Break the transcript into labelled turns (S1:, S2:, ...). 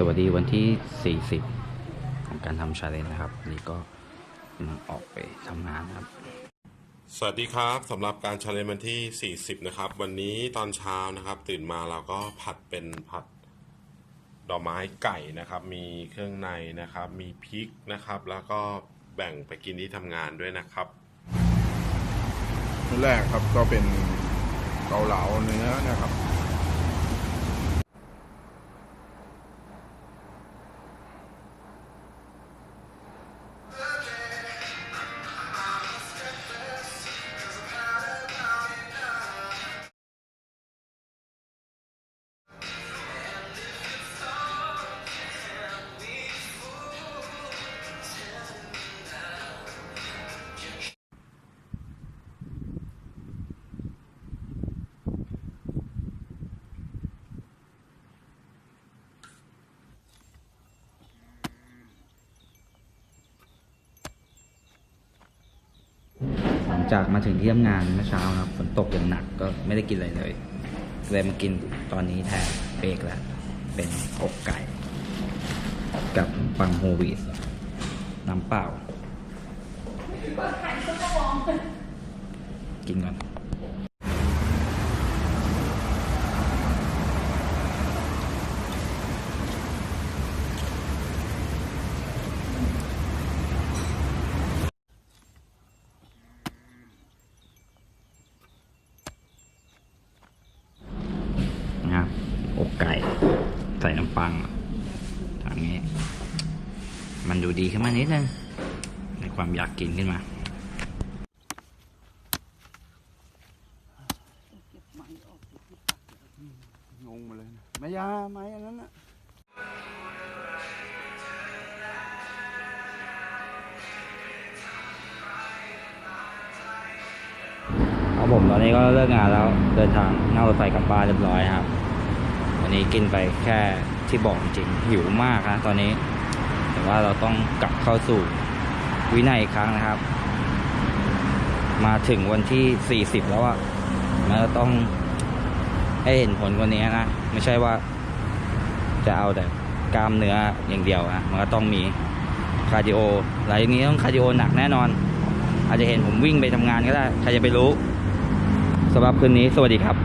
S1: สวัสดีวันที่ 40 ของการทำชาเลนจ์นะครับวันนี่ก็กำลังออกไปทำงานนะครับ
S2: สวัสดีครับสำหรับการชาเลนจ์วันที่ 40 นะครับ วันนี้ตอนเช้านะครับ ตื่นมาเราก็ผัดเป็นผัดดอกไม้ไก่นะครับ มีเครื่องในนะครับ มีพริกนะครับ แล้วก็แบ่งไปกินที่ทำงานด้วยนะครับ
S3: มื้อแรกครับก็เป็นเกาเหลาเนื้อนะครับ
S1: จากมาถึงที่ทำงานเมื่อเช้านะครับฝนตกอย่างหนักก็ไม่ได้กินอะไรเลยเลยมากินตอนนี้แทนเบรกแล้วเป็นอกไก่ กับปังโฮวีตน้ำเปล่า กินก่อน นะครับ อกไก่ ใส่น้ำปังทางนี้ มันดูดีขึ้นมานิดนึงในความอยากกินขึ้นมา
S3: งงมาเลยนะไม่ยาไม้อันนั้นนะ
S1: ครับผมตอนนี้ก็เลิกงานแล้วเดินทางนั่งรถไฟกลับบ้านเรียบร้อยครับ วันนี้กินไปแค่ที่บอกจริงหิวมากนะตอนนี้ แต่ว่าเราต้องกลับเข้าสู่วินัยอีกครั้งนะครับ มาถึงวันที่ 40 แล้วอะมันก็ต้องให้เห็นผลกว่านี้นะ ไม่ใช่ว่าจะเอาแต่กล้ามเนื้ออย่างเดียวนะมันก็ต้องมีคาร์ดิโอหลังจากนี้ต้องคาร์ดิโอหนักแน่นอน อาจจะเห็นผมวิ่งไปทำงานก็ได้ ใครจะไปรู้สำหรับคืนนี้สวัสดีครับ